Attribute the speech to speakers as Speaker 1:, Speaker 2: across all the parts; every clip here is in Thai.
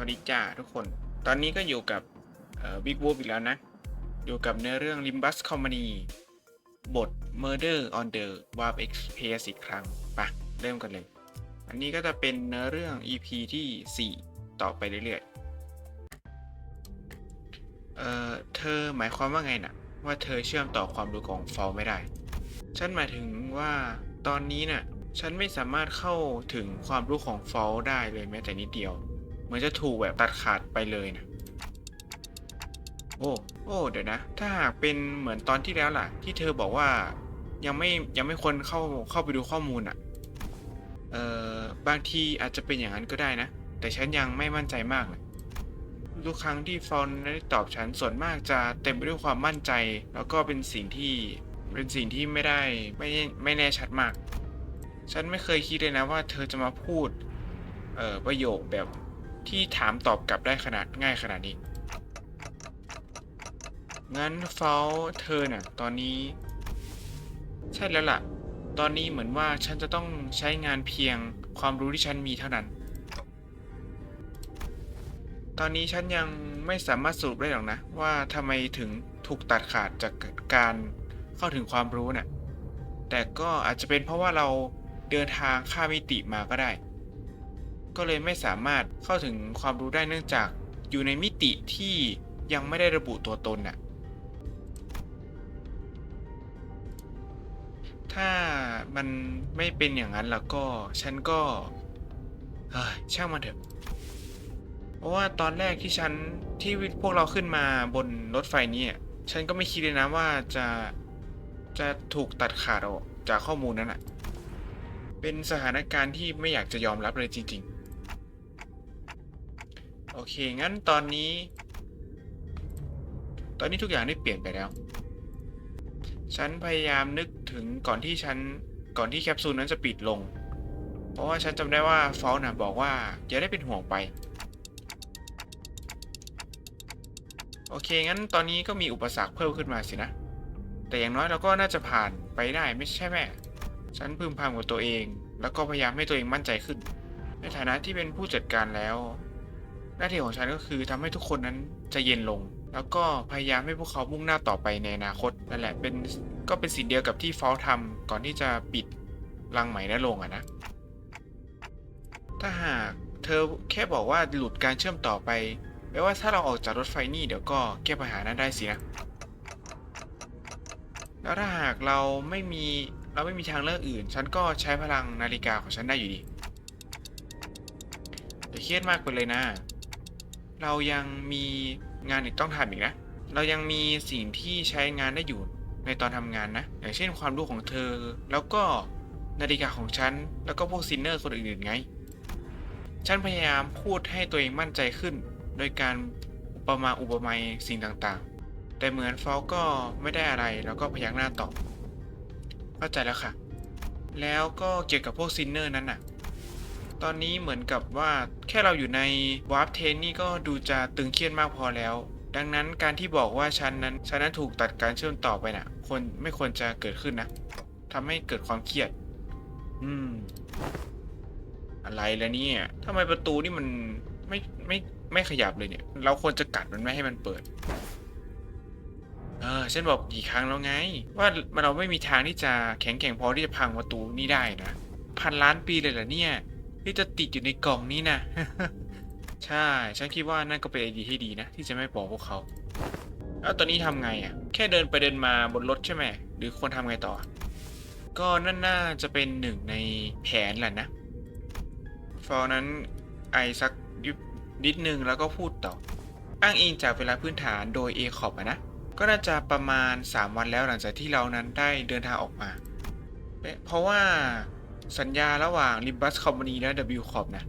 Speaker 1: วัสดีจ้าทุกคน ตอนนี้ก็อยู่กับบิ๊กวูฟอีกแล้วนะ อยู่กับเนื้อเรื่อง Limbus Company บท Murder on the Warp Express อีกครั้งปะเริ่มกันเลย อันนี้ก็จะเป็นเนื้อเรื่อง EP ที่ 4 ต่อไปเรื่อยๆ เอ่อ เธอหมายความว่าไงนะ่ะ ว่าเธอเชื่อมต่อความรู้ของฟอลไม่ได้ ฉันหมายถึงว่าตอนนี้น่ะ ฉันไม่สามารถเข้าถึงความรู้ของฟอลได้เลยแม้แต่นิดเดียว เหมือนจะถูกแบบตัดขาดไปเลยนะ โอ้ โอ้ เดี๋ยวนะ ถ้าหากเป็นเหมือนตอนที่แล้วล่ะ ที่เธอบอกว่ายังไม่ยังไม่ควรเข้าเข้าไปดูข้อมูลอะ เอ่อบางทีอาจจะเป็นอย่างนั้นก็ได้นะ แต่ฉันยังไม่มั่นใจมากเลยทุกครั้งที่ฟอนได้ตอบฉันส่วนมากจะเต็มไปด้วยความมั่นใจ แล้วก็เป็นสิ่งที่เป็นสิ่งที่ไม่ได้ไม่ไม่แน่ชัดมาก ฉันไม่เคยคิดเลยนะว่าเธอจะมาพูด เอ่อประโยคแบบ ที่ถามตอบกลับได้ขนาดง่ายขนาดนี้ งั้นเฟลเธอน่ะ ตอนนี้ ใช่แล้วล่ะ ตอนนี้เหมือนว่าฉันจะต้องใช้งานเพียงความรู้ที่ฉันมีเท่านั้น ตอนนี้ฉันยังไม่สามารถสรุปได้หรอกนะ ว่าทำไมถึงถูกตัดขาดจากการเข้าถึงความรู้น่ะแต่ก็อาจจะเป็นเพราะว่าเราเดินทางข้ามมิติมาก็ได้ ก็เลยไม่สามารถเข้าถึงความรู้ได้เนื่องจากอยู่ในมิติที่ยังไม่ได้ระบุตัวตนน่ะ ถ้ามันไม่เป็นอย่างนั้นแล้วก็ฉันก็เฮ้ยช่างมันเถอะ เพราะว่าตอนแรกที่ฉันที่พวกเราขึ้นมาบนรถไฟนี้ฉันก็ไม่คิดเลยนะว่าจะจะถูกตัดขาดออกจากข้อมูลนั้นอะ เป็นสถานการณ์ที่ไม่อยากจะยอมรับเลยจริง ๆ โอเค งั้นตอนนี้ ตอนนี้ทุกอย่างได้เปลี่ยนไปแล้ว ฉันพยายามนึกถึงก่อนที่ฉันก่อนที่แคปซูลนั้นจะปิดลง เพราะว่าฉันจำได้ว่าฟอลน่ะบอกว่าอย่าได้เป็นห่วงไป โอเค งั้นตอนนี้ก็มีอุปสรรคเพิ่มขึ้นมาสินะ แต่อย่างน้อยเราก็น่าจะผ่านไปได้ไม่ใช่แม่ ฉันพึมพำกับตัวเอง แล้วก็พยายามให้ตัวเองมั่นใจขึ้น ในฐานะที่เป็นผู้จัดการแล้ว หน้าที่ของฉันก็คือทำให้ทุกคนนั้นใจเย็นลง แล้วก็พยายามให้พวกเขามุ่งหน้าต่อไปในอนาคตนั่นแหละเป็นก็เป็นสิ่งเดียวกับที่ฟอลทำก่อนที่จะปิดรังไหมนั่นลงอะนะ ถ้าหากเธอแค่บอกว่าหลุดการเชื่อมต่อไปแปลว่าถ้าเราออกจากรถไฟนี่เดี๋ยวก็แก้ปัญหานั้นได้สินะ แล้วถ้าหากเราไม่มีเราไม่มีทางเลือกอื่น ฉันก็ใช้พลังนาฬิกาของฉันได้อยู่ดีแต่เครียดมากไปเลยนะ เรายังมีงานอีกต้องทำอีกนะ เรายังมีสิ่งที่ใช้งานได้อยู่ในตอนทำงานนะ อย่างเช่นความรู้ของเธอ แล้วก็นาฬิกาของฉัน แล้วก็พวกซินเนอร์คนอื่นๆไง ฉันพยายามพูดให้ตัวเองมั่นใจขึ้น โดยการอุปมาอุปไมยสิ่งต่างๆ แต่เหมือนฟอลก็ไม่ได้อะไร แล้วก็พยักหน้าตอบ เข้าใจแล้วค่ะ แล้วก็เกี่ยวกับพวกซินเนอร์นั้นน่ะ ตอนนี้เหมือนกับว่าแค่เราอยู่ในวาร์ปเทนนี่ก็ดูจะตึงเครียดมากพอแล้ว ดังนั้นการที่บอกว่าฉันนั้นฉันนั้นถูกตัดการเชื่อมต่อไปน่ะควรไม่ควรจะเกิดขึ้นนะทำให้เกิดความเครียด อืม อะไรแล้วเนี่ยทำไมประตูนี่มันไม่ไม่ไม่ขยับเลยเนี่ย เราควรจะกัดมันไม่ให้มันเปิด เออฉันบอกกี่ครั้งแล้วไง ว่าเราไม่มีทางที่จะแข็งแกร่งพอที่จะพังประตูนี่ได้นะพันล้านปีเลยเหรอเนี่ย ที่จะติดอยู่ในกล่องนี้นะ ใช่ ฉันคิดว่านั่นก็เป็นไอเดียที่ดีนะ ที่จะไม่บอกพวกเขา แล้วตอนนี้ทำไงอะ แค่เดินไปเดินมาบนรถใช่ไหม หรือควรทำไงต่อ ก็นั่นน่าจะเป็นหนึ่งในแผนแหละนะ ฟอร์นั้นไอสักยุบนิดนึงแล้วก็พูดต่อ อ้างอิงจากเวลาพื้นฐานโดย a c o p อะนะ ก็น่าจะประมาณ 3 วันแล้วหลังจากที่เรานั้นได้เดินทางออกมา เพราะว่า สัญญาระหว่าง Libus Company และ W Corp นะ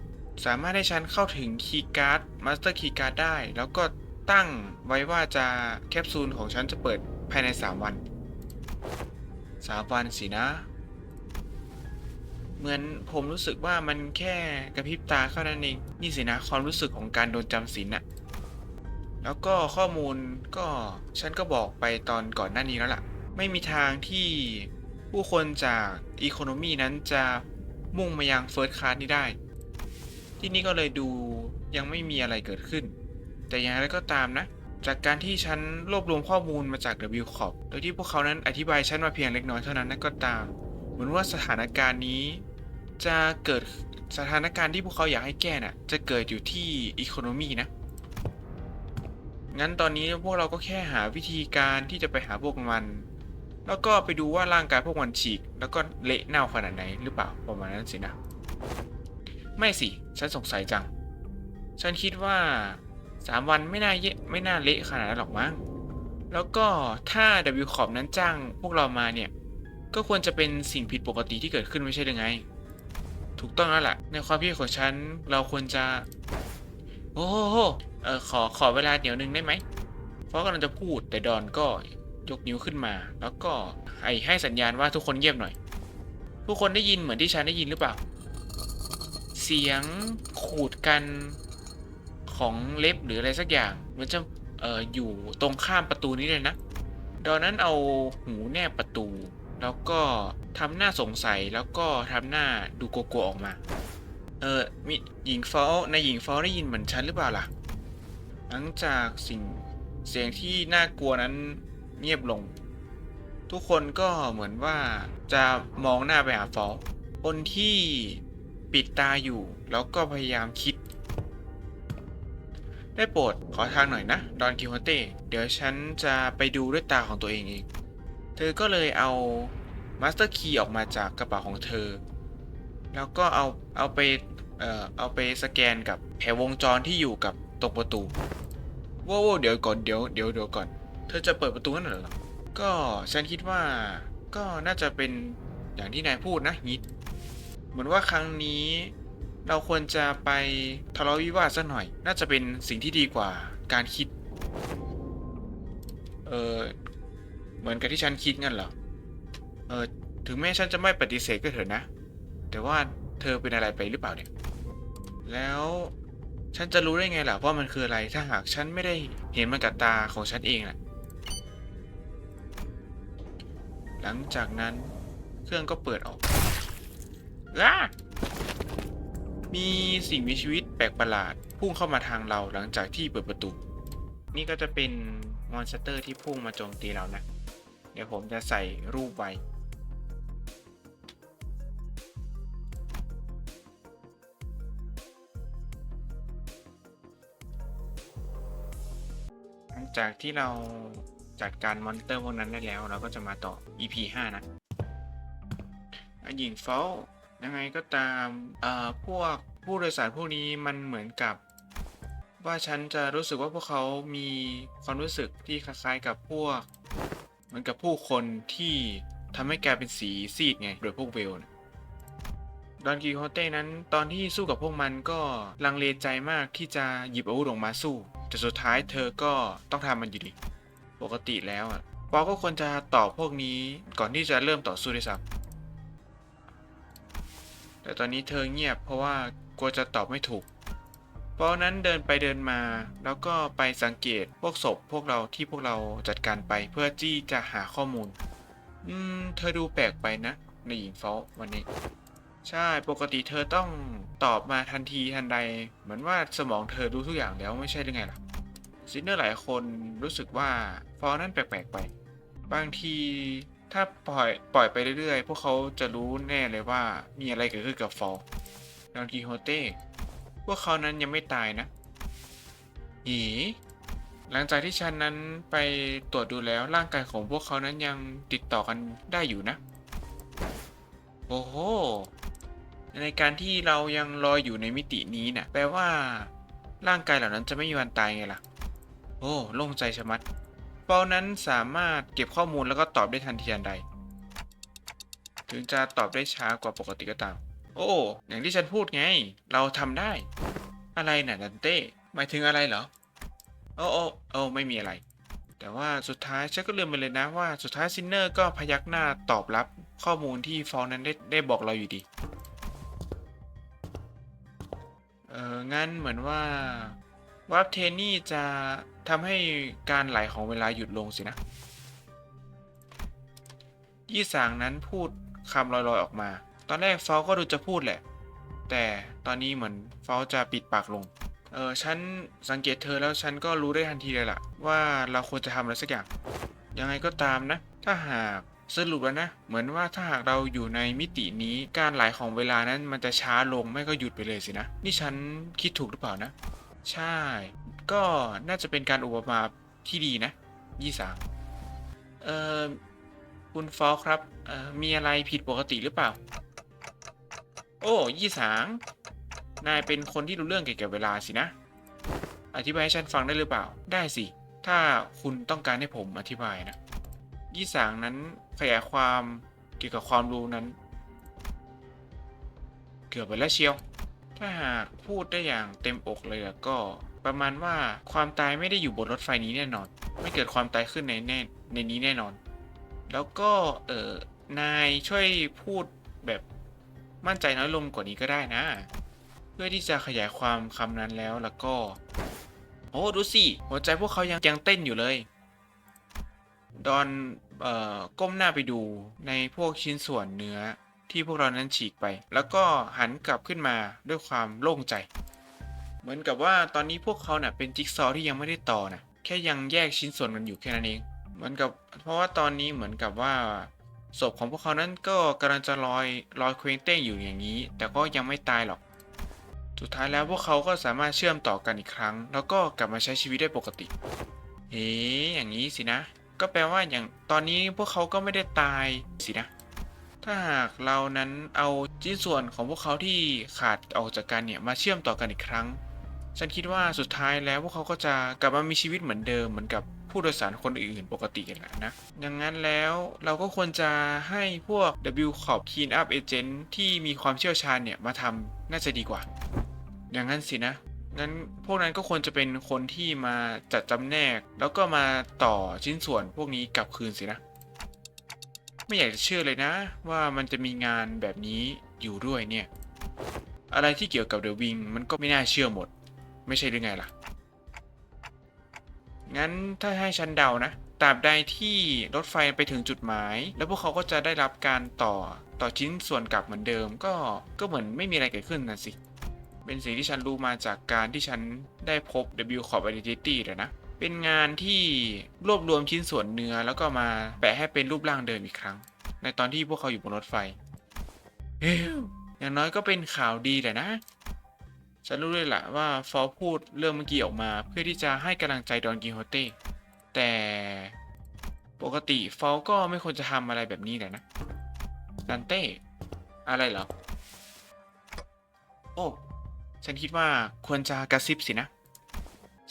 Speaker 1: สามารถให้ฉันเข้าถึงคีย์การ์ด Master Key Card ได้ แล้วก็ตั้งไว้ว่าจะแคปซูลของฉันจะเปิดภายใน 3 วัน 3 วันสินะ เหมือนผมรู้สึกว่ามันแค่กระพริบตาเท่านั้นเอง นี่สินะความรู้สึกของการโดนจำศีลน่ะแล้วก็ข้อมูลก็ฉันก็บอกไปตอนก่อนหน้านี้แล้วล่ะ ไม่มีทางที่ ผู้คนจากอีโคโนมีนั้นจะมุ่งมายังเฟิร์สคลาสนี้ได้ ที่นี่ก็เลยดูยังไม่มีอะไรเกิดขึ้น แต่อย่างไรก็ตามนะ จากการที่ฉันรวบรวมข้อมูลมาจาก W c o p โดยที่พวกเขานั้นอธิบายฉันมาเพียงเล็กน้อยเท่านั้นนั่นก็ตาม เหมือนว่าสถานการณ์นี้จะเกิดสถานการณ์ที่พวกเขาอยากให้แก้น่ะ จะเกิดอยู่ที่อีโคโนมีนะ งั้นตอนนี้พวกเราก็แค่หาวิธีการที่จะไปหาพวกมัน แล้วก็ไปดูว่าร่างกายพวกมันฉีก แล้วก็เละเน่าขนาดไหนหรือเปล่าประมาณนั้นสินะ ไม่สิ ฉันสงสัยจัง ฉันคิดว่าสามวันไม่น่าเยะไม่น่าเละขนาดนั้นหรอกมั้ง แล้วก็ถ้า W c o p นั้นจ้างพวกเรามาเนี่ย ก็ควรจะเป็นสิ่งผิดปกติที่เกิดขึ้นไม่ใช่หรือไง ถูกต้องแล้วล่ะ ในความคิดของฉันเราควรจะ โอ้โหเออขอขอเวลาเดี๋ยวนึงได้ไหมเพราะกำลังจะพูดแต่ดอนก็ ยกนิ้วขึ้นมา แล้วก็ให้ให้สัญญาณว่าทุกคนเงียบหน่อย ทุกคนได้ยินเหมือนที่ฉันได้ยินหรือเปล่า เสียงขูดกันของเล็บหรืออะไรสักอย่างเหมันจะเอ่ออยู่ตรงข้ามประตูนี้เลยนะดอนนั้นเอาหูแนบประตู แล้วก็ทำหน้าสงสัยแล้วก็ทำหน้าดูโกโก้ออกมา เออมีหญิงฟอลในหญิงฟอลได้ยินเหมือนฉันหรือเปล่าล่ะ หลังจากสิ่งเสียงที่น่ากลัวนั้น เงียบลง ทุกคนก็เหมือนว่าจะมองหน้าไปหาฟอลคนที่ปิดตาอยู่แล้วก็พยายามคิด ได้โปรดขอทางหน่อยนะ ดอนกิโฮเต้เดี๋ยวฉันจะไปดูด้วยตาของตัวเองเอง เธอก็เลยเอามาสเตอร์คีย์ออกมาจากกระเป๋าของเธอ แล้วก็เอาเอาไปเอ่อเอาไปสแกนกับแผงวงจรที่อยู่กับตรงประตูว้าวเดี๋ยวก่อนเดี๋ยวเดี๋ยวเดี๋ยวก่อน เธอจะเปิดประตูนั่นเหรอ ก็ฉันคิดว่าก็น่าจะเป็นอย่างที่นายพูดนะยิด เหมือนว่าครั้งนี้เราควรจะไปทะเลาะวิวาทสักหน่อย น่าจะเป็นสิ่งที่ดีกว่าการคิด เออเหมือนกับที่ฉันคิดงั้นเหรอ เออถึงแม้ฉันจะไม่ปฏิเสธก็เถอะนะ แต่ว่าเธอเป็นอะไรไปหรือเปล่าเนี่ย แล้วฉันจะรู้ได้ไงล่ะว่ามันคืออะไรถ้าหากฉันไม่ได้เห็นมันกับตาของฉันเองน่ะ หลังจากนั้นเครื่องก็เปิดออกอ้ามีสิ่งมีชีวิตแปลกประหลาด พุ่งเข้ามาทางเราหลังจากที่เปิดประตู นี่ก็จะเป็นมอนสเตอร์ที่พุ่งมาโจมตีเรานะ เดี๋ยวผมจะใส่รูปไว้ หลังจากที่เรา จัดการมอนเตอร์พวกนั้นได้แล้ว เราก็จะมาต่อ EP 5 นะอะหญิงเฝ้ายังไงก็ตามพวกผู้โดยสารพวกนี้มันเหมือนกับ ว่าฉันจะรู้สึกว่าพวกเขามีความรู้สึกที่คล้ายๆกับพวก เหมือนกับผู้คนที่ทำให้แกเป็นสีซีดไงโดยพวกเวลนะดอนกิโฮเต้นั้นตอนที่สู้กับพวกมันก็ลังเลใจมากที่จะหยิบอาวุธออกมาสู้ แต่สุดท้ายเธอก็ต้องทำมันอยู่ดี ปกติแล้วอะปอก็ควรจะตอบพวกนี้ก่อนที่จะเริ่มต่อสู้ด้วยซ้ำแต่ตอนนี้เธอเงียบเพราะว่ากลัวจะตอบไม่ถูกปอนั้นเดินไปเดินมา แล้วก็ไปสังเกตพวกศพพวกเราที่พวกเราจัดการไปเพื่อที่จะหาข้อมูล อืม เธอดูแปลกไปนะในหญิงฟอลวันนี้ ใช่ปกติเธอต้องตอบมาทันทีทันใด เหมือนว่าสมองเธอรู้ทุกอย่างแล้วไม่ใช่หรือไงล่ะ ซินเนอร์หลายคนรู้สึกว่าฟอลนั่นแปลกๆไป บางทีถ้าปล่อยปล่อยไปเรื่อยๆ พวกเขาจะรู้แน่เลยว่ามีอะไรเกิดขึ้นกับฟอลดอนกีโฮเต้พวกเขานั้นยังไม่ตายนะหีหลังจากที่ฉันนั้นไปตรวจดูแล้วร่างกายของพวกเขานั้นยังติดต่อกันได้อยู่นะ โอ้โห ในการที่เรายังลอยอยู่ในมิตินี้นะ่ะแปลว่า ร่างกายเหล่านั้นจะไม่มีวันตายไงล่ะ โอ้โล่งใจชะมัด เปานั้นสามารถเก็บข้อมูลแล้วก็ตอบได้ทันทีทันใด ถึงจะตอบได้ช้ากว่าปกติก็ตาม โอ้ อย่างที่ฉันพูดไง เราทำได้ อะไรน่ะดันเต้หมายถึงอะไรเหรอ โอ้โอ้โอ้ไม่มีอะไร แต่ว่าสุดท้ายฉันก็ลืมไปเลยนะว่าสุดท้ายซินเนอร์ก็พยักหน้าตอบรับข้อมูลที่ฟองนั้นได้ได้บอกเราอยู่ดี เอองั้นเหมือนว่า วับเทนนี่จะทำให้การไหลของเวลาหยุดลงสินะ ยี่สางนั้นพูดคำลอยๆออกมา ตอนแรกฟอลก็ดูจะพูดแหละ แต่ตอนนี้เหมือนฟอลจะปิดปากลง เออฉันสังเกตเธอแล้วฉันก็รู้ได้ทันทีเลยล่ะ ว่าเราควรจะทำอะไรสักอย่าง ยังไงก็ตามนะ ถ้าหากสรุปแล้วนะ เหมือนว่าถ้าหากเราอยู่ในมิตินี้การไหลของเวลานั้นมันจะช้าลงไม่ก็หยุดไปเลยสินะ นี่ฉันคิดถูกหรือเปล่านะ ใช่ ก็น่าจะเป็นการอุปมาที่ดีนะยี่สามเอ่อคุณฟอลครับเอ่อมีอะไรผิดปกติหรือเปล่า โอ้ยี่สางนายเป็นคนที่รู้เรื่องเกี่ยวกับเวลาสินะ อธิบายให้ฉันฟังได้หรือเปล่า ได้สิ ถ้าคุณต้องการให้ผมอธิบายนะ ยี่สางนั้นขยายความเกี่ยวกับความรู้นั้น เกือบไปแล้วเชียว ถ้าหากพูดได้อย่างเต็มอกเลยก็ประมาณว่าความตายไม่ได้อยู่บนรถไฟนี้แน่นอน ไม่เกิดความตายขึ้นในแน่ในนี้แน่นอน แล้วก็เออนายช่วยพูดแบบมั่นใจน้อยลงกว่านี้ก็ได้นะ เพื่อที่จะขยายความคำนั้นแล้วแล้วก็ โอ้ดูสิหัวใจพวกเขายังยังเต้นอยู่เลย ดอนเอ่อก้มหน้าไปดูในพวกชิ้นส่วนเนื้อ ที่พวกเรานั้นฉีกไป แล้วก็หันกลับขึ้นมาด้วยความโล่งใจ เหมือนกับว่าตอนนี้พวกเขาเน่ะเป็นจิ๊กซอว์ที่ยังไม่ได้ต่อนะแค่ยังแยกชิ้นส่วนกันอยู่แค่นั้นเอง เหมือนกับเพราะว่าตอนนี้เหมือนกับว่าศพของพวกเขานั้นก็กำลังจะลอยลอยเคว้งเต้งอยู่อย่างนี้ แต่ก็ยังไม่ตายหรอก สุดท้ายแล้วพวกเขาก็สามารถเชื่อมต่อกันอีกครั้ง แล้วก็กลับมาใช้ชีวิตได้ปกติเอ๊ะอย่างนี้สินะ ก็แปลว่าอย่างตอนนี้พวกเขาก็ไม่ได้ตายสินะ ถ้าหากเรานั้นเอาชิ้นส่วนของพวกเขาที่ขาดออกจากกันเนี่ยมาเชื่อมต่อกันอีกครั้ง ฉันคิดว่าสุดท้ายแล้วพวกเขาก็จะกลับมามีชีวิตเหมือนเดิมเหมือนกับผู้โดยสารคนอื่นๆปกติกันแหละนะ ดังนั้นแล้วเราก็ควรจะให้พวก W Corp Clean Up Agent ที่มีความเชี่ยวชาญเนี่ยมาทำน่าจะดีกว่า อย่างนั้นสินะงั้นพวกนั้นก็ควรจะเป็นคนที่มาจัดจำแนก แล้วก็มาต่อชิ้นส่วนพวกนี้กลับคืนสินะ ไม่อยากจะเชื่อเลยนะ ว่ามันจะมีงานแบบนี้อยู่ด้วยเนี่ย อะไรที่เกี่ยวกับเดอะวิงมันก็ไม่น่าเชื่อหมด ไม่ใช่หรือไงล่ะ งั้นถ้าให้ฉันเดานะตราบใดที่รถไฟไปถึงจุดหมาย แล้วพวกเขาก็จะได้รับการต่อต่อชิ้นส่วนกลับเหมือนเดิม ก็ก็เหมือนไม่มีอะไรเกิดขึ้นนะสิ เป็นสิ่งที่ฉันรู้มาจากการที่ฉันได้พบ W Corp Identity เลยนะ เป็นงานที่รวบรวมชิ้นส่วนเนื้อแล้วก็มาแปะให้เป็นรูปร่างเดิมอีกครั้ง ในตอนที่พวกเขาอยู่บนรถไฟเฮ้อย่างน้อยก็เป็นข่าวดีแหละนะ ฉันรู้เลยแหละว่าฟอลพูดเรื่องเมื่อกี้ออกมา เพื่อที่จะให้กำลังใจดอนกิโฮเต้แต่ปกติฟอลก็ไม่ควรจะทำอะไรแบบนี้แหละนะดันเต้อะไรเหรอ โอ้ ฉันคิดว่าควรจะกระซิบสินะ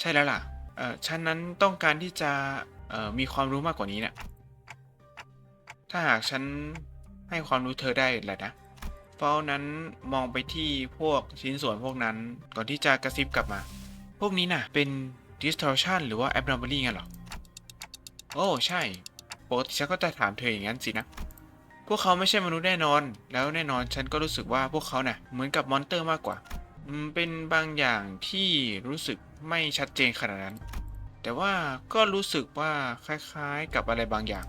Speaker 1: ใช่แล้วล่ะ เอ่อฉันนั้นต้องการที่จะเอ่อมีความรู้มากกว่านี้นะ่ะถ้าหากฉันให้ความรู้เธอได้แหละนะเฝ้านั้นมองไปที่พวกชิ้นส่วนพวกนั้นก่อนที่จะกระซิบกลับมา พวกนี้น่ะเป็น distortion หรือว่า abnormality งั้นหรอ โอ้ ใช่ ปกติฉันก็จะถามเธออย่างนั้นสินะ พวกเขาไม่ใช่มนุษย์แน่นอน แล้วแน่นอนฉันก็รู้สึกว่าพวกเขาน่ะเหมือนกับมอนเตอร์มากกว่า เป็นบางอย่างที่รู้สึก ไม่ชัดเจนขนาดนั้น แต่ว่าก็รู้สึกว่าคล้ายๆกับอะไรบางอย่าง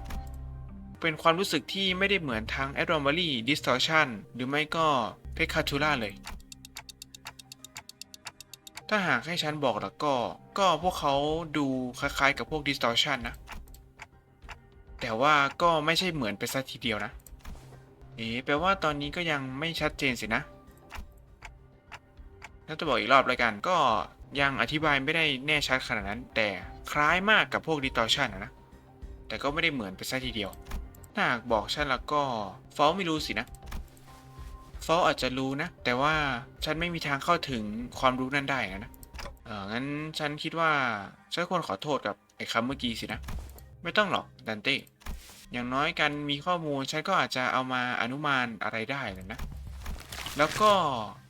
Speaker 1: เป็นความรู้สึกที่ไม่ได้เหมือนทั้ง Anomaly Distortion หรือไม่ก็ p e c a t u l a เลย ถ้าหากให้ฉันบอกแล้วก็ ก็พวกเขาดูคล้ายๆกับพวก Distortion นะ แต่ว่าก็ไม่ใช่เหมือนไปซะทีเดียวนะ เอ๊ะแปลว่าตอนนี้ก็ยังไม่ชัดเจนสินะถ้าจะบอกอีกรอบแล้วกันก็ ยังอธิบายไม่ได้แน่ชัดขนาดนั้น แต่คล้ายมากกับพวก distortion นะ แต่ก็ไม่ได้เหมือนไปซะทีเดียว ถ้าหากบอกฉันแล้วก็ฟอลไม่รู้สินะฟอลอาจจะรู้นะ แต่ว่าฉันไม่มีทางเข้าถึงความรู้นั้นได้นะนะเอองั้นฉันคิดว่าฉันควรขอโทษกับไอ้คำเมื่อกี้สินะ ไม่ต้องหรอกดันเต้ อย่างน้อยการมีข้อมูลฉันก็อาจจะเอามาอนุมานอะไรได้เลยนะ แล้วก็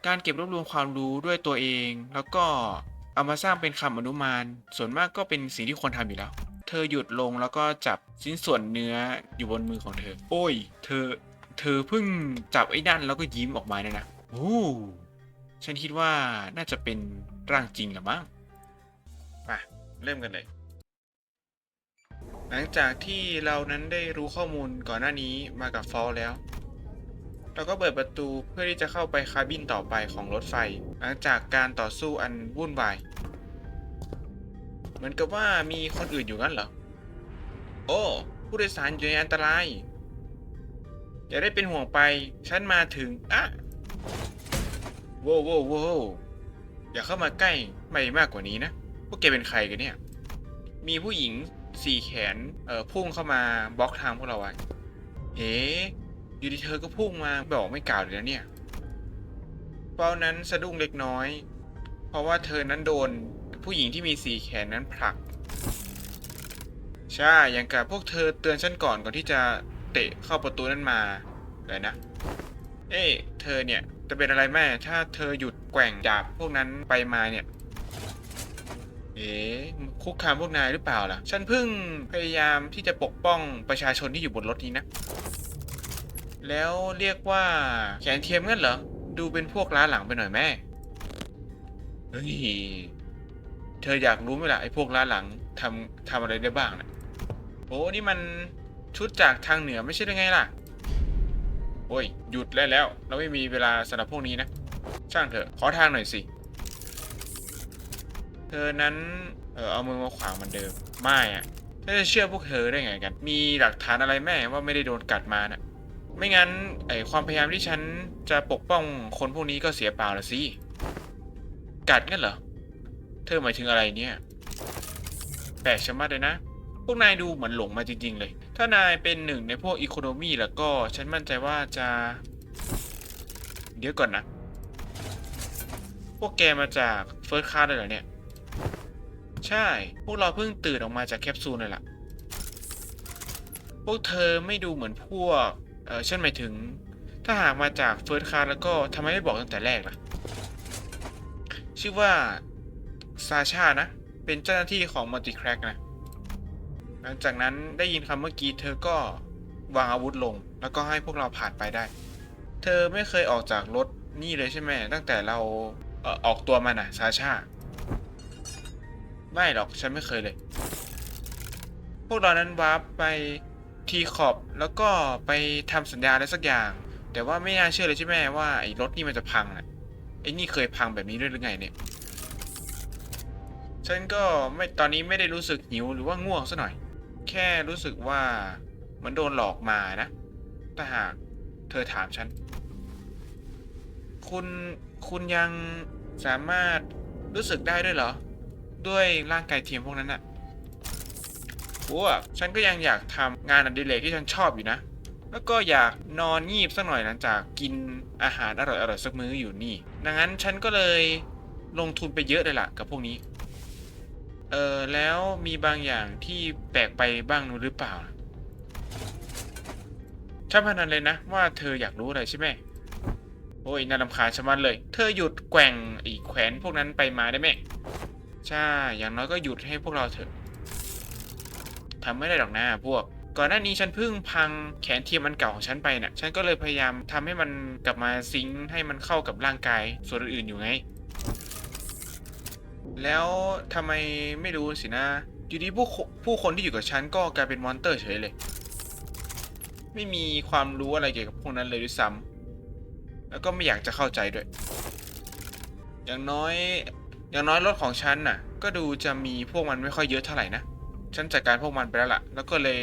Speaker 1: การเก็บรวบรวมความรู้ด้วยตัวเอง แล้วก็ เอามาสร้างเป็นคำอนุมาน ส่วนมากก็เป็นสิ่งที่ควรทำอยู่แล้ว เธอหยุดลงแล้วก็จับชิ้นส่วนเนื้ออยู่บนมือของเธอ โอ้ย เธอ เธอเพิ่งจับไอ้นั่นแล้วก็ยิ้มออกมาเนี่ยนะโอ้ฉันคิดว่าน่าจะเป็นร่างจริงแหละมั้งไปเริ่มกันเลย หลังจากที่เรานั้นได้รู้ข้อมูลก่อนหน้านี้มากับฟอลแล้ว เราก็เปิดประตูเพื่อที่จะเข้าไปคาบินต่อไปของรถไฟ หลังจากการต่อสู้อันวุ่นวาย เหมือนกับว่ามีคนอื่นอยู่งั้นเหรอ โอ้ ผู้โดยสารอยู่ในอันตราย อย่าได้เป็นห่วงไป ฉันมาถึงอะโว้วโว้วโว้อย่าเข้ามาใกล้ไม่มากกว่านี้นะ พวกแกเป็นใครกันเนี่ย มีผู้หญิงสี่แขน เอ่อ พุ่งเข้ามาบล็อกทางพวกเราไว้เฮ้ อยู่ดีเธอก็พุ่งมาบอกไม่กล่าวเลยนะเนี่ย เป้านั้นสะดุ้งเล็กน้อย เพราะว่าเธอนั้นโดนผู้หญิงที่มีสีแขนนั้นผลัก ใช่ อย่างกับพวกเธอเตือนฉันก่อนก่อนที่จะเตะเข้าประตูนั้นมาเลยนะ เอ้ยเธอเนี่ยจะเป็นอะไรแม่ ถ้าเธอหยุดแกว่งดาบพวกนั้นไปมาเนี่ย เอ๊ะคุกคามพวกนายหรือเปล่าล่ะ ฉันเพิ่งพยายามที่จะปกป้องประชาชนที่อยู่บนรถนี้นะ แล้วเรียกว่าแขนเทียมงั้นเหรอ ดูเป็นพวกล้าหลังไปหน่อยแม่ เฮ้ย เธออยากรู้ไหมล่ะไอ้พวกล้าหลังทำทำอะไรได้บ้างนะโอ้นี่มันชุดจากทางเหนือไม่ใช่ได้ไงล่ะ โอ้ย หยุดได้แล้ว เราไม่มีเวลาสำหรับพวกนี้นะ ช่างเถอะ ขอทางหน่อยสิ เธอนั้น เออเอามือมาขวางเหมันเดิม ไม่อะจะเชื่อพวกเธอได้ไงกัน มีหลักฐานอะไรแม่ว่าไม่ได้โดนกัดมาน่ะ ไม่งั้นไอความพยายามที่ฉันจะปกป้องคนพวกนี้ก็เสียเปล่าละสิ กัดงั้นเหรอ เธอหมายถึงอะไรเนี่ย แปลกชะมัดเลยนะ พวกนายดูเหมือนหลงมาจริง ๆ เลย ถ้านายเป็นหนึ่งในพวกอีโคโนมีแล้วก็ฉันมั่นใจว่าจะ เดี๋ยวก่อนนะ พวกแกมาจากเฟิร์สคลาสเลยเหรอเนี่ย ใช่ พวกเราเพิ่งตื่นออกมาจากแคปซูลเลยล่ะ พวกเธอไม่ดูเหมือนพวก เออฉันหมายถึง ถ้าหากมาจากเฟิร์สคลาสแล้วก็ทำไมไม่บอกตั้งแต่แรกล่ะ ชื่อว่าซาชานะ เป็นเจ้าหน้าที่ของมัลติแครกนะ หลังจากนั้นได้ยินคำเมื่อกี้เธอก็วางอาวุธลง แล้วก็ให้พวกเราผ่านไปได้ เธอไม่เคยออกจากรถนี่เลยใช่ไหมตั้งแต่เราเออออกตัวมาน่ะซาชา ไม่หรอกฉันไม่เคยเลย พวกเรานั้นวาร์ปไป ทีขอบแล้วก็ไปทำสัญญาอะไรสักอย่าง แต่ว่าไม่น่าเชื่อเลยใช่ไหมว่าไอ้รถนี่มันจะพังน่ะไอ้นี่เคยพังแบบนี้ด้วยหรือไงเนี่ยฉันก็ไม่ตอนนี้ไม่ได้รู้สึกหิวหรือว่าง่วงซะหน่อย แค่รู้สึกว่ามือนโดนหลอกมานะถ้าหากเธอถามฉัน คุณคุณยังสามารถรู้สึกได้ด้วยเหรอ ด้วยร่างกายเทียมพวกนั้นน่ะ วก ฉันก็ยังอยากทำงานอดิเรกที่ฉันชอบอยู่นะ แล้วก็อยากนอนงีบสักหน่อยหลังจากกินอาหารอร่อยๆสักมื้ออยู่นี่ ดังนั้นฉันก็เลยลงทุนไปเยอะเลยล่ะกับพวกนี้ เออแล้วมีบางอย่างที่แปลกไปบ้างหรือเปล่าฉันพนันเลยนะว่าเธออยากรู้อะไรใช่ไหมโอ้ยน่ารำคาญชะมัดเลย เธอหยุดแกว่งไอีแขวนพวกนั้นไปมาได้ไหมใช่ อย่างน้อยก็หยุดให้พวกเราเถอะ ทำไม่ได้หรอกนะพวก ก่อนหน้านี้ฉันเพิ่งพังแขนเทียมอันเก่าของฉันไปเน่ะ ฉันก็เลยพยายามทำให้มันกลับมาซิงให้มันเข้ากับร่างกายส่วนอื่นๆอยู่ไง แล้วทำไมไม่รู้สินะอยู่ดีผู้ผู้คนที่อยู่กับฉันก็กลายเป็นมอนเตอร์เฉยเลย ไม่มีความรู้อะไรเกี่ยวกับพวกนั้นเลยด้วยซ้ำแล้วก็ไม่อยากจะเข้าใจด้วย อย่างน้อย อย่างน้อยรถของฉันน่ะ ก็ดูจะมีพวกมันไม่ค่อยเยอะเท่าไหร่นะ ฉันจัดการพวกมันไปแล้วล่ะ แล้วก็เลย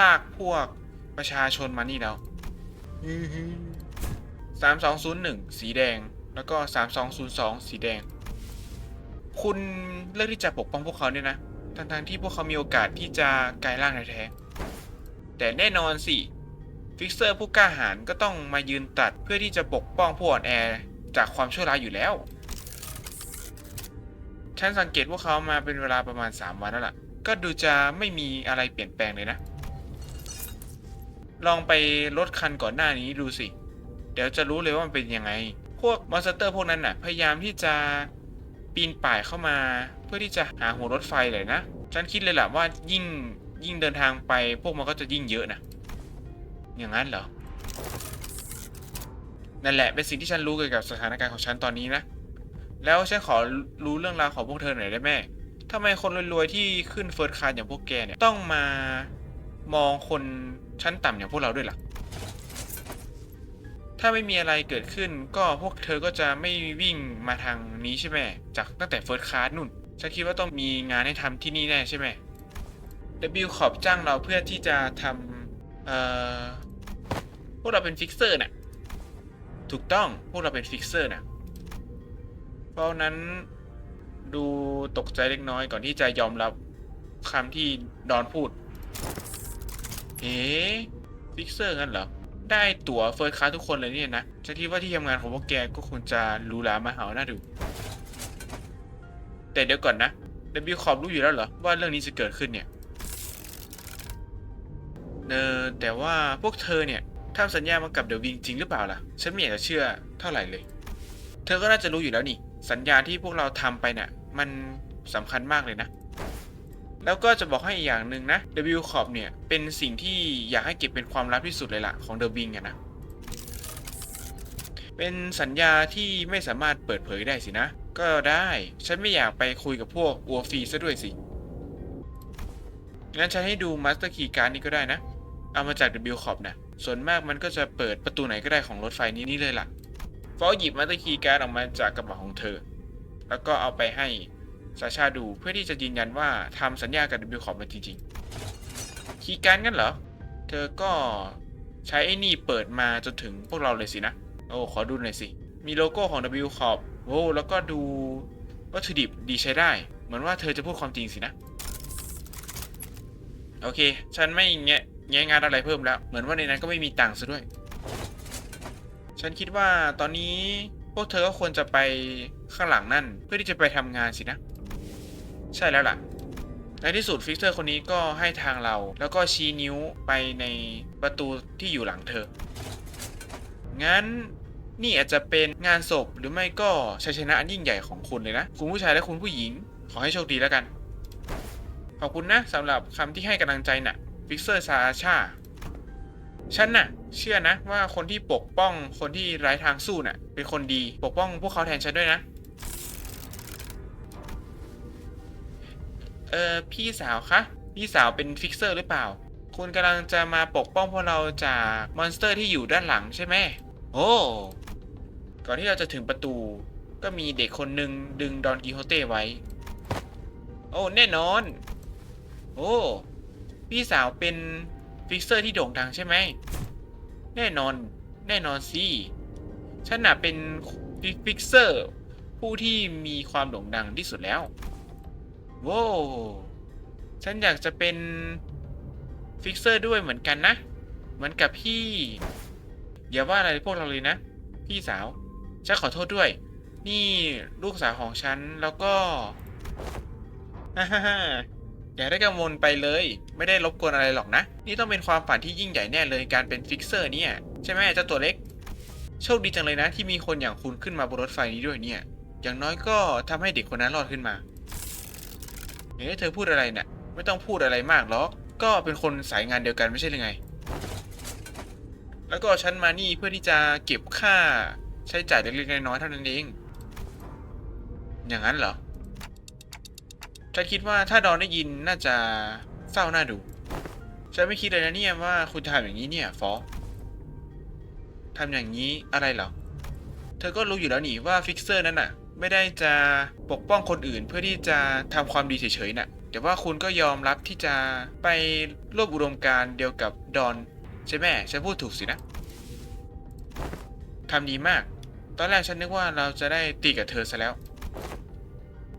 Speaker 1: ลากพวกประชาชนมานี่แล้วสามสองศูนย์หนึ่งสีแดง แล้วก็สามสองศูนย์สองสีแดง คุณเลือกที่จะปกป้องพวกเขาเนี่ยนะ ทั้งๆที่พวกเขามีโอกาสที่จะกลายร่างแท้ๆแต่แน่นอนสิ ฟิกเซอร์ผู้กล้าหาญก็ต้องมายืนตัดเพื่อที่จะปกป้องผู้อ่อนแอจากความชั่วร้ายอยู่แล้ว ฉันสังเกตพวกเขามาเป็นเวลาประมาณ 3 วันแล้วล่ะ ก็ดูจะไม่มีอะไรเปลี่ยนแปลงเลยนะ ลองไปรถคันก่อนหน้านี้ดูสิ เดี๋ยวจะรู้เลยว่ามันเป็นยังไง พวกมอนสเตอร์พวกนั้นน่ะ พยายามที่จะปีนป่ายเข้ามา เพื่อที่จะหาหัวรถไฟเลยนะ ฉันคิดเลยแหละว่ายิ่งยิ่งเดินทางไป พวกมันก็จะยิ่งเยอะนะ อย่างนั้นเหรอ นั่นแหละเป็นสิ่งที่ฉันรู้เกี่ยวกับสถานการณ์ของฉันตอนนี้นะ แล้วฉันขอรู้เรื่องราวของพวกเธอหน่อยได้ไหม ทำไมคนรวยๆที่ขึ้นเฟิร์สคลาสอย่างพวกแกเนี่ยต้องมามองคนชั้นต่ำอย่างพวกเราด้วยล่ะ ถ้าไม่มีอะไรเกิดขึ้นก็พวกเธอก็จะไม่วิ่งมาทางนี้ใช่ไหมจากตั้งแต่เฟิร์สคลาสนู่นฉันคิดว่าต้องมีงานให้ทำที่นี่แน่ใช่ไหม W ขอบจ้างเราเพื่อที่จะทำเอ่อพวกเราเป็นฟิกเซอร์น่ะ ถูกต้องพวกเราเป็นฟิกเซอร์น่ะ เพราะนั้นดู ตกใจเล็กน้อยก่อนที่จะยอมรับคำที่ดอนพูด เอ๊ฟิกเซอร์งั้นเหรอ ได้ตั๋วเฟิร์สคลาสทุกคนเลยเนี่ยนะฉันคิดว่าที่ทำงานของพวกแกก็คงจะหรูหรามาหาน่าดู แต่เดี๋ยวก่อนนะ W ขอบรู้อยู่แล้วเหรอ ว่าเรื่องนี้จะเกิดขึ้นเนี่ยเออแต่ว่าพวกเธอเนี่ยทำสัญญามากับเดอะวิงจริงหรือเปล่าล่ะ ฉันไม่อยากจะเชื่อเท่าไหร่เลย เธอก็น่าจะรู้อยู่แล้วนี่ สัญญาที่พวกเราทำไปน่ะ มันสำคัญมากเลยนะ แล้วก็จะบอกให้อีกอย่างหนึ่งนะ W Corp เนี่ย เป็นสิ่งที่อยากให้เก็บเป็นความลับที่สุดเลยล่ะ ของ The Wing อะนะ เป็นสัญญาที่ไม่สามารถเปิดเผยได้สินะ ก็ได้ ฉันไม่อยากไปคุยกับพวกอัวฟีซะด้วยสิ งั้นฉันให้ดู Master Key Card นี้ก็ได้นะ เอามาจาก W Corp นะ ส่วนมากมันก็จะเปิดประตูไหนก็ได้ของรถไฟนี้นี่เลยล่ะฟอหยิบ Master Key Card ออกมาจากกระเป๋าของเธอ แล้วก็เอาไปให้ซาชาดูเพื่อที่จะยืนยันว่าทำสัญญากับ W Corp มาจริงๆคีย์การ์ดงั้นเหรอ เธอก็ใช้ไอ้นี่เปิดมาจนถึงพวกเราเลยสินะ โอ้ ขอดูหน่อยสิ มีโลโก้ของ W Corp โอ้แล้วก็ดูวัตถุดิบดีใช้ได้ เหมือนว่าเธอจะพูดความจริงสินะ โอเค ฉันไม่แงะแงะงานอะไรเพิ่มแล้ว เหมือนว่าในนั้นก็ไม่มีตังค์ซะด้วย ฉันคิดว่าตอนนี้พวกเธอก็ควรจะไป ข้างหลังนั่นเพื่อที่จะไปทำงานสินะ ใช่แล้วล่ะ ในที่สุดฟิกเซอร์คนนี้ก็ให้ทางเรา แล้วก็ชี้นิ้วไปในประตูที่อยู่หลังเธอ งั้นนี่อาจจะเป็นงานศพหรือไม่ก็ชัยชนะอันยิ่งใหญ่ของคุณเลยนะ คุณผู้ชายและคุณผู้หญิง ขอให้โชคดีแล้วกัน ขอบคุณนะสำหรับคำที่ให้กำลังใจน่ะฟิกเซอร์ซาชาฉันน่ะ เชื่อนะว่าคนที่ปกป้องคนที่ไร้ทางสู้น่ะ เป็นคนดีปกป้องพวกเขาแทนฉันด้วยนะ เออพี่สาวคะพี่สาวเป็นฟิกเซอร์หรือเปล่า คุณกำลังจะมาปกป้องพวกเราจากมอนสเตอร์ที่อยู่ด้านหลังใช่ไหมโอ้ก่อนที่เราจะถึงประตู ก็มีเด็กคนหนึ่งดึงดอนกิโฮเต้ไว้ โอ้แน่นอน โอ้พี่สาวเป็นฟิกเซอร์ที่โด่งดังใช่ไหมแน่นอน แน่นอนสิฉันน่ะเป็นฟิกเซอร์ผู้ที่มีความโด่งดังที่สุดแล้ว โว้วฉันอยากจะเป็นฟิกเซอร์ด้วยเหมือนกันนะ เหมือนกับพี่ อย่าว่าอะไรพวกเราเลยนะ พี่สาว ฉันขอโทษด้วย นี่ลูกสาวของฉันแล้วก็ฮ่าฮ่าอย่าได้กังวลไปเลย ไม่ได้รบกวนอะไรหรอกนะ นี่ต้องเป็นความฝันที่ยิ่งใหญ่แน่เลยการเป็นฟิกเซอร์เนี่ย ใช่ไหมเจ้าตัวเล็ก โชคดีจังเลยนะ ที่มีคนอย่างคุณขึ้นมาบนรถไฟนี้ด้วยเนี่ย อย่างน้อยก็ทำให้เด็กคนนั้นรอดขึ้นมา เอ๊ะเธอพูดอะไรเนะ่ยไม่ต้องพูดอะไรมากหรอกก็เป็นคนสายงานเดียวกันไม่ใช่หรือไง แล้วก็ฉันมานี่เพื่อที่จะเก็บค่าใช้จ่ายเล็กๆน้อยๆเท่านั้นเอง อย่างนั้นเหรอฉันคิดว่าถ้าดอนได้ยินน่าจะเศร้าหน่าดู ฉันไม่คิดเลยนะเนี่ยว่าคุณทำอย่างนี้เนี่ยฟอทำอย่างนี้อะไรเหรอ เธอก็รู้อยู่แล้วนี่ว่าฟิกเซอร์นั้นน่ะ ไม่ได้จะปกป้องคนอื่นเพื่อที่จะทำความดีเฉยๆน่ะแต่ว่าคุณก็ยอมรับที่จะไปร่วมอุดมการเดียวกับดอนใช่ไหมฉันพูดถูกสินะทำดีมาก ตอนแรกฉันนึกว่าเราจะได้ตีกับเธอซะแล้ว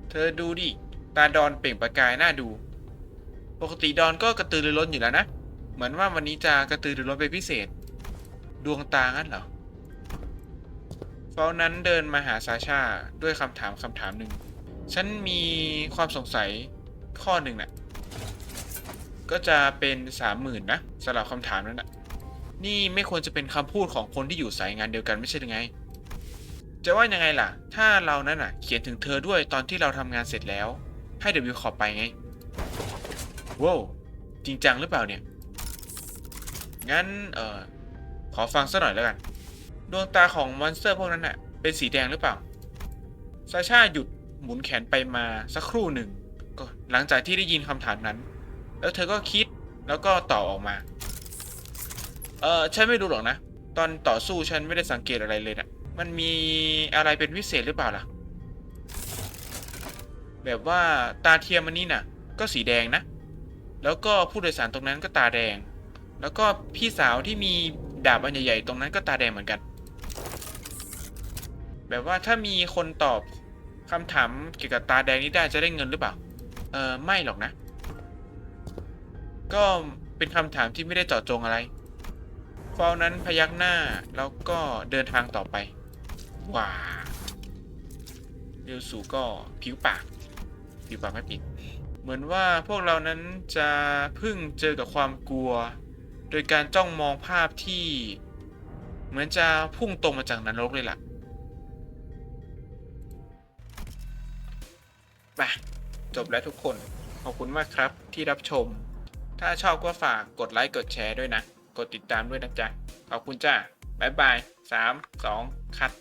Speaker 1: เธอดูดิ ตาดอนเปล่งประกายน่าดู ปกติดอนก็กระตือรือร้นอยู่แล้วนะ เหมือนว่าวันนี้จะกระตือรือร้นเป็นพิเศษ ดวงตางั้นเหรอ ฟอลนั้นเดินมาหาซาชาด้วยคำถามคำถามหนึ่ง ฉันมีความสงสัยข้อหนึ่งน่ะ ก็จะเป็นสามหมื่นนะสำหรับคำถามนั้นน่ะ นี่ไม่ควรจะเป็นคำพูดของคนที่อยู่สายงานเดียวกันไม่ใช่หรือไง จะว่ายังไงล่ะ ถ้าเรานั้นน่ะ เขียนถึงเธอด้วยตอนที่เราทำงานเสร็จแล้ว ให้เดบิวขอบไปไงว้าวจริงจังหรือเปล่าเนี่ย งั้น เออขอฟังสักหน่อยแล้วกัน ดวงตาของมอนสเตอร์พวกนั้นน่ะ เป็นสีแดงหรือเปล่า ซาชาหยุดหมุนแขนไปมาสักครู่หนึ่งก็หลังจากที่ได้ยินคำถามนั้น แล้วเธอก็คิดแล้วก็ตอบออกมา เออฉันไม่รู้หรอกนะ ตอนต่อสู้ฉันไม่ได้สังเกตอะไรเลยนะมันมีอะไรเป็นพิเศษหรือเปล่าล่ะ แบบว่าตาเทียมอันนี้น่ะ ก็สีแดงนะ แล้วก็ผู้โดยสารตรงนั้นก็ตาแดง แล้วก็พี่สาวที่มีดาบอันใหญ่ๆตรงนั้นก็ตาแดงเหมือนกัน แบบว่าถ้ามีคนตอบคำถามเกี่ยวกับตาแดงนี้ได้จะได้เงินหรือเปล่า เออไม่หรอกนะ ก็เป็นคำถามที่ไม่ได้เจาะจงอะไรฟาวนั้นพยักหน้าแล้วก็เดินทางต่อไปว้าเรียวสูก็ผิวปาก ผิวปากไม่ปิด เหมือนว่าพวกเรานั้นจะพิ่งเจอกับความกลัว โดยการจ้องมองภาพที่ เหมือนจะพุ่งตรงมาจากนรกเลยล่ะ ไปจบแล้วทุกคน ขอบคุณมากครับที่รับชม ถ้าชอบก็ฝากกดไลค์กดแชร์ด้วยนะ กดติดตามด้วยนะจ๊ะ ขอบคุณจ้าบ๊ายบาย 3 2 คัด